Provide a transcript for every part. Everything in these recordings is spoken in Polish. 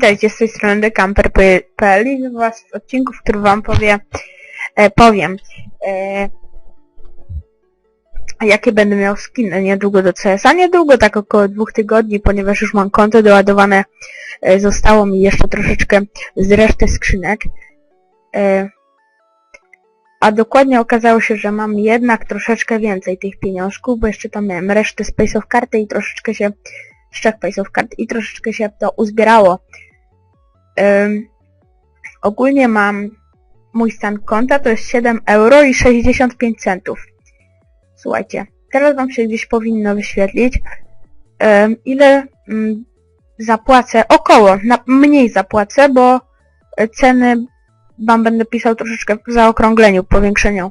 Witajcie z tej strony TheCamper.pl i was w odcinku, w którym wam powie, e, powiem, e, jakie będę miał skiny niedługo do CS-a. Niedługo, tak około dwóch tygodni, ponieważ już mam konto doładowane. E, zostało mi jeszcze troszeczkę z reszty skrzynek. E, a dokładnie okazało się, że mam jednak troszeczkę więcej tych pieniążków, bo jeszcze tam miałem resztę Space of karty i troszeczkę się trzech Space of kart i troszeczkę się to uzbierało. Ogólnie mam mój stan konta to jest 7 euro i 65 centów. Słuchajcie, teraz wam się gdzieś powinno wyświetlić ile ym, zapłacę, około, mniej zapłacę, bo ceny wam będę pisał troszeczkę w zaokrągleniu, powiększeniu.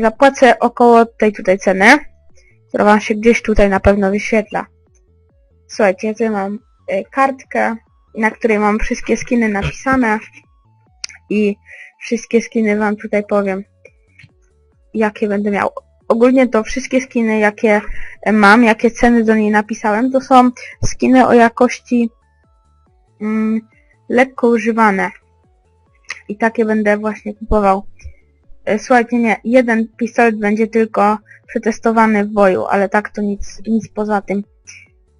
Zapłacę około tej tutaj ceny, która wam się gdzieś tutaj na pewno wyświetla. Słuchajcie, ja tutaj mam y, kartkę, na której mam wszystkie skiny napisane i wszystkie skiny wam tutaj powiem, jakie będę miał. Ogólnie to wszystkie skiny, jakie mam, jakie ceny do niej napisałem, to są skiny o jakości mm, lekko używane. I takie będę właśnie kupował. Y, Słuchajcie, nie, jeden pistolet będzie tylko przetestowany w boju, ale tak to nic, nic poza tym.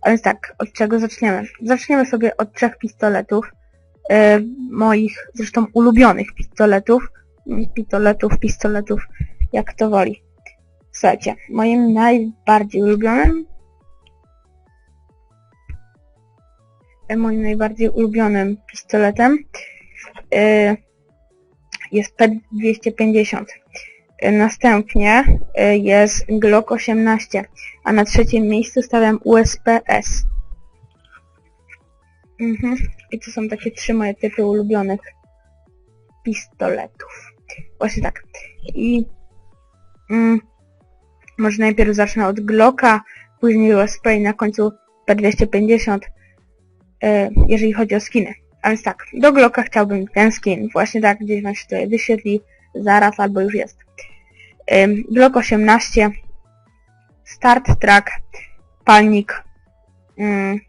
A więc tak, od czego zaczniemy? Zaczniemy sobie od trzech pistoletów. E, moich, zresztą ulubionych pistoletów. Pistoletów, pistoletów, jak to woli. Słuchajcie, moim najbardziej ulubionym e, moim najbardziej ulubionym pistoletem e, jest P250. Następnie e, jest Glock 18, a na trzecim miejscu stawiam USPS. Mhm. I to są takie trzy moje typy ulubionych pistoletów. Właśnie tak. I mm, może najpierw zacznę od Glocka, później USP i na końcu P250, e, jeżeli chodzi o skiny. A więc tak, do Glocka chciałbym ten skin. Właśnie tak, gdzieś wam się tutaj wyświetli zaraz albo już jest. Glock 18, Start Track, palnik, ym,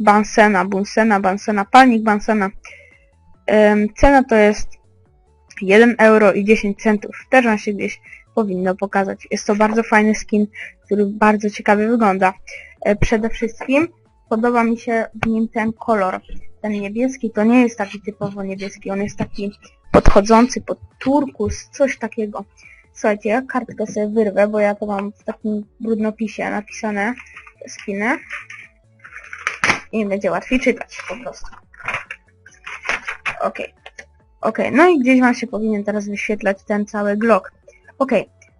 Bansena, Bunsena, Bansena, palnik Bansena. Cena to jest 1 euro i 10 centów. Też wam się gdzieś powinno pokazać. Jest to bardzo fajny skin, który bardzo ciekawie wygląda. E, przede wszystkim podoba mi się w nim ten kolor. Ten niebieski to nie jest taki typowo niebieski, on jest taki podchodzący pod turkus, coś takiego. Słuchajcie, ja kartkę sobie wyrwę, bo ja to mam w takim brudnopisie napisane skiny i będzie łatwiej czytać po prostu. Ok. Ok, no i gdzieś wam się powinien teraz wyświetlać ten cały Glock. Ok,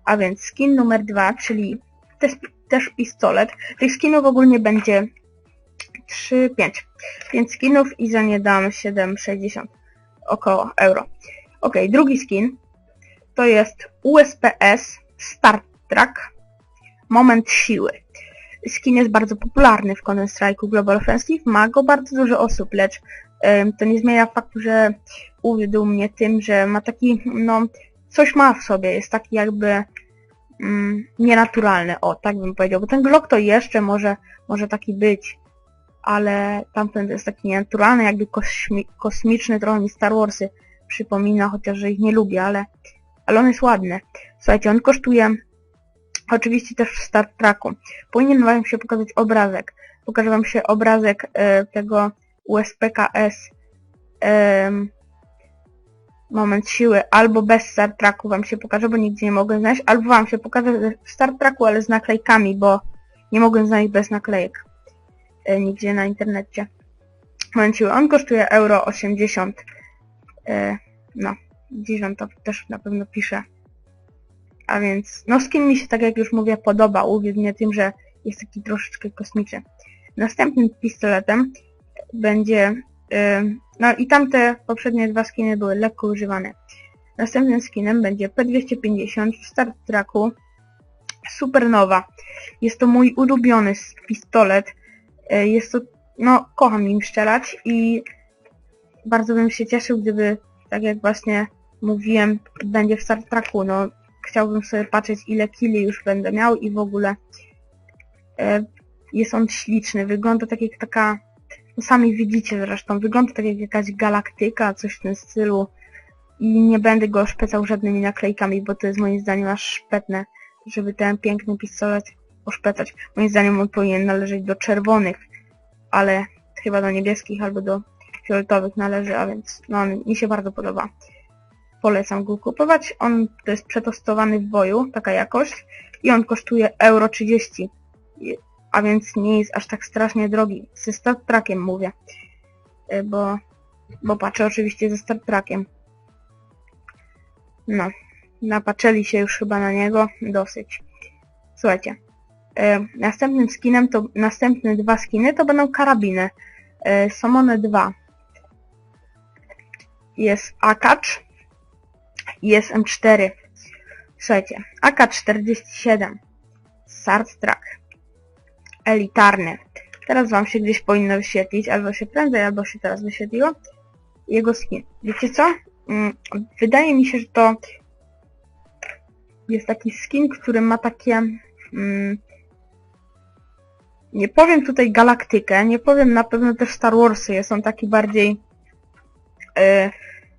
a więc skin numer dwa, czyli też, też pistolet. Tych skinów ogólnie będzie 3, 5. 5 skinów i za nie dam 7,60 około euro. Ok, drugi skin to jest USPS Start Track Moment Siły. Skin jest bardzo popularny w Counter Strike'u Global Offensive, ma go bardzo dużo osób, lecz ym, to nie zmienia faktu, że uwiódł mnie tym, że ma taki, no, coś ma w sobie, jest taki jakby mm, nienaturalny, o, tak bym powiedział, bo ten Glock to jeszcze może, może taki być, ale tamten jest taki nienaturalny, jakby kosmi kosmiczny, trochę mi Star Warsy przypomina, chociaż że ich nie lubię, ale, ale on jest ładny. Słuchajcie, on kosztuje oczywiście też w Star Treku. Powinien wam się pokazać obrazek. Pokażę wam się obrazek e, tego USPKS moment siły, albo bez Star Treku wam się pokażę, bo nigdzie nie mogę znaleźć, albo wam się pokażę w Star Treku, ale z naklejkami, bo nie mogę znaleźć bez naklejek nigdzie na internecie. Moment siły, on kosztuje euro 80 e, no, gdzieś wam to też na pewno piszę. A więc, no skin mi się, tak jak już mówię, podoba. Uwiódł mnie tym, że jest taki troszeczkę kosmiczny. Następnym pistoletem będzie, yy, no i tamte poprzednie dwa skiny były lekko używane. Następnym skinem będzie P250 w Start Tracku Supernowa. Jest to mój ulubiony pistolet. Yy, jest to, no, kocham nim strzelać i bardzo bym się cieszył, gdyby, tak jak właśnie mówiłem, będzie w Star Treku, no chciałbym sobie patrzeć ile killi już będę miał i w ogóle e, Jest on śliczny, wygląda tak jak taka... No sami widzicie zresztą, wygląda tak jak jakaś galaktyka, coś w tym stylu. I nie będę go oszpecał żadnymi naklejkami, bo to jest moim zdaniem aż szpetne, żeby ten piękny pistolet oszpecać. Moim zdaniem on powinien należeć do czerwonych, ale chyba do niebieskich albo do fioletowych należy, a więc no, mi się bardzo podoba. Polecam go kupować. On to jest przetestowany w boju, taka jakość i on kosztuje euro 30, I- a więc nie jest aż tak strasznie drogi. Ze Star Trekiem mówię, Y, bo, bo patrzę oczywiście ze Star Trekiem. No, napatrzeli się już chyba na niego dosyć. Słuchajcie, e, następnym skinem to, następne dwa skiny to będą karabiny. E, są one dwa. Jest Akacz i jest M4. Słuchajcie, AK-47 Sard Track elitarny. Teraz wam się gdzieś powinno wyświetlić, albo się prędzej, albo się teraz wyświetliło. Jego skin. Wiecie co? Mm, Wydaje mi się, że to jest taki skin, który ma takie... Mm, nie powiem tutaj galaktykę, nie powiem na pewno też Star Warsy, jest on taki bardziej e,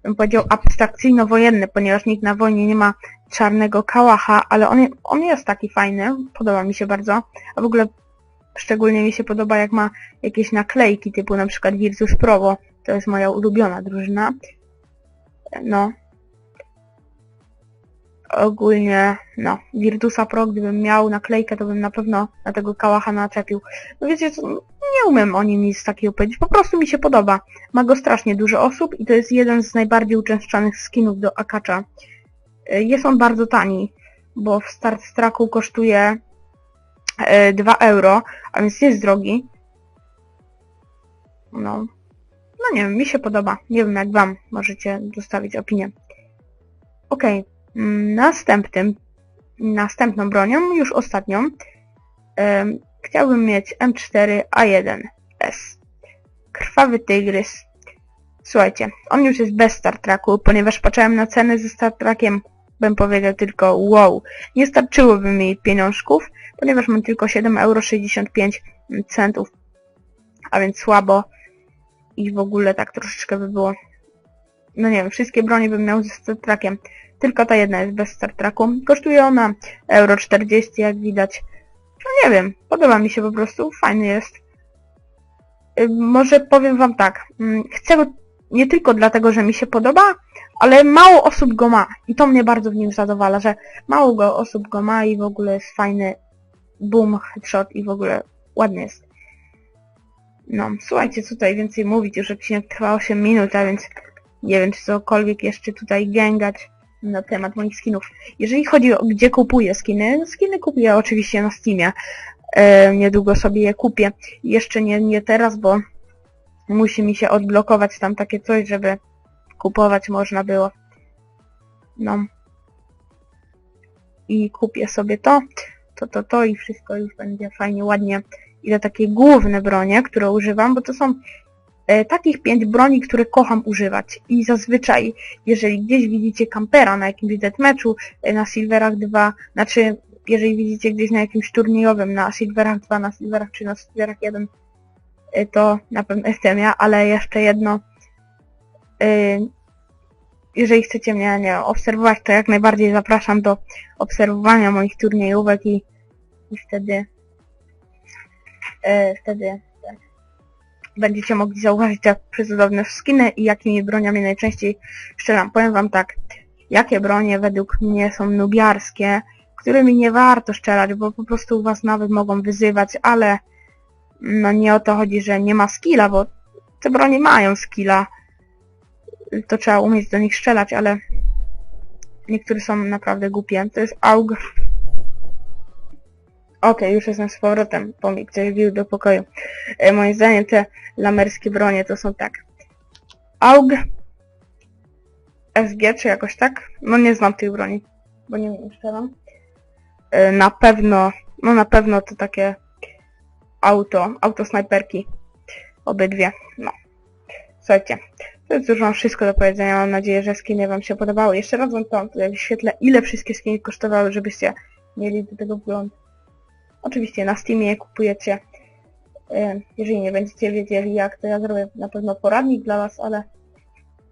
bym powiedział abstrakcyjno-wojenny, ponieważ nikt na wojnie nie ma czarnego kałacha, ale on, on jest taki fajny, podoba mi się bardzo, a w ogóle szczególnie mi się podoba jak ma jakieś naklejki typu na przykład Virtus Pro, bo to jest moja ulubiona drużyna. No. Ogólnie, no, Virtusa Pro, gdybym miał naklejkę, to bym na pewno na tego kałacha naczepił. No wiecie, co, nie umiem o nim nic takiego powiedzieć, po prostu mi się podoba. Ma go strasznie dużo osób i to jest jeden z najbardziej uczęszczanych skinów do Akacza. Y, Jest on bardzo tani, bo w Start Tracku kosztuje e, 2 euro, a więc jest drogi. No. No nie wiem, mi się podoba. Nie wiem jak wam, możecie zostawić opinię. Okej, mm, następnym, następną bronią, już ostatnią, chciałbym mieć M4A1S. Krwawy tygrys. Słuchajcie, on już jest bez Star Treku, ponieważ patrzyłem na ceny ze Star Trekiem, bym powiedział tylko wow. Nie starczyłoby mi pieniążków, ponieważ mam tylko 7,65 euro, a więc słabo i w ogóle tak troszeczkę by było. No nie wiem, wszystkie bronie bym miał ze Star Trekiem. Tylko ta jedna jest bez Star Treku. Kosztuje ona euro 40, jak widać. No nie wiem, podoba mi się po prostu, fajny jest. Y, Może powiem wam tak, mm, chcę go nie tylko dlatego, że mi się podoba, ale mało osób go ma. I to mnie bardzo w nim zadowala, że mało go osób go ma i w ogóle jest fajny boom, headshot i w ogóle ładny jest. No, słuchajcie, tutaj więcej mówić, już odcinek trwa 8 minut, a więc nie wiem, czy cokolwiek jeszcze tutaj gęgać na temat moich skinów. Jeżeli chodzi o gdzie kupuję skiny, no skiny kupuję oczywiście na Steamie. E, niedługo sobie je kupię. Jeszcze nie, nie teraz, bo musi mi się odblokować tam takie coś, żeby kupować można było. No. I kupię sobie to, to, to, to i wszystko już będzie fajnie, ładnie. I te takie główne bronie, które używam, bo to są takich pięć broni, które kocham używać. I zazwyczaj, jeżeli gdzieś widzicie kampera na jakimś deathmatchu, e, na Silverach 2, znaczy, jeżeli widzicie gdzieś na jakimś turniejowym, na Silverach 2, na Silverach 3, na Silverach 1, e, to na pewno jestem ja, ale jeszcze jedno, e, jeżeli chcecie mnie nie, obserwować, to jak najbardziej zapraszam do obserwowania moich turniejówek i, i wtedy e, wtedy będziecie mogli zauważyć jak przecudowne skiny i jakimi broniami najczęściej strzelam. Powiem wam tak, jakie bronie według mnie są nubiarskie, którymi nie warto strzelać, bo po prostu was nawet mogą wyzywać, ale no nie o to chodzi, że nie ma skilla, bo te bronie mają skilla. To trzeba umieć do nich strzelać, ale niektóre są naprawdę głupie. To jest AUG. Okej, już jestem z powrotem, bo mi ktoś wbił do pokoju. E, moim zdaniem te lamerskie bronie to są tak. AUG. SG, czy jakoś tak? No nie znam tych broni, bo nie wiem, strzelam. E, na pewno, no na pewno to takie auto, autosnajperki. Obydwie, no. Słuchajcie, to jest już mam wszystko do powiedzenia. Mam nadzieję, że skiny wam się podobały. Jeszcze raz wam to tutaj wyświetlę, ile wszystkie skiny kosztowały, żebyście mieli do tego wgląd. Oczywiście na Steamie je kupujecie E, Jeżeli nie będziecie wiedzieli jak, to ja zrobię na pewno poradnik dla was, ale,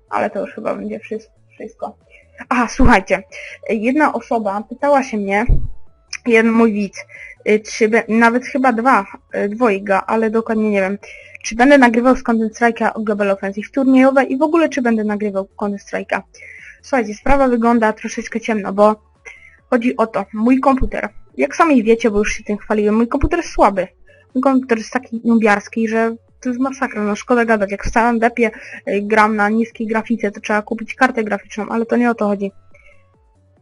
ale to już chyba będzie wszy- wszystko. Aha, słuchajcie, jedna osoba pytała się mnie, jeden mój widz, y, czy nawet chyba dwa, y, dwojga, ale dokładnie nie wiem, czy będę nagrywał z Content Strike'a Global Offensive turniejowe i w ogóle czy będę nagrywał Content Strike'a. Słuchajcie, sprawa wygląda troszeczkę ciemno, bo chodzi o to, mój komputer, jak sami wiecie, bo już się tym chwaliłem, mój komputer jest słaby. Mój komputer jest taki nubiarski, że to jest masakra, no szkoda gadać, jak w całym depie y, gram na niskiej grafice, to trzeba kupić kartę graficzną, ale to nie o to chodzi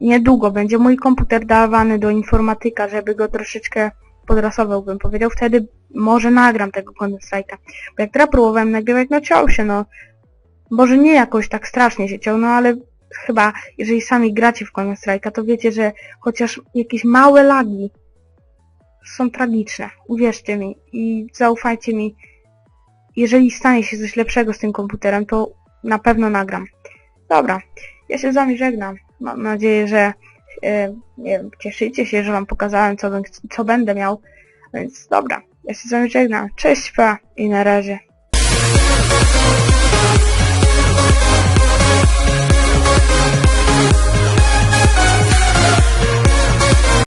niedługo będzie mój komputer dawany do informatyka, żeby go troszeczkę podrasował, bym powiedział. Wtedy może nagram tego Counter Strike'a. Bo jak teraz próbowałem nagrywać, no ciął się, no. Może nie jakoś tak strasznie się ciął, no ale chyba, jeżeli sami gracie w Counter Strike'a, to wiecie, że chociaż jakieś małe lagi są tragiczne. Uwierzcie mi i zaufajcie mi. Jeżeli stanie się coś lepszego z tym komputerem, to na pewno nagram. Dobra, ja się z wami żegnam. Mam nadzieję, że e, nie wiem, cieszycie się, że wam pokazałem, co, co będę miał. Więc dobra, ja się z wami żegnam. Cześć, pa i na razie.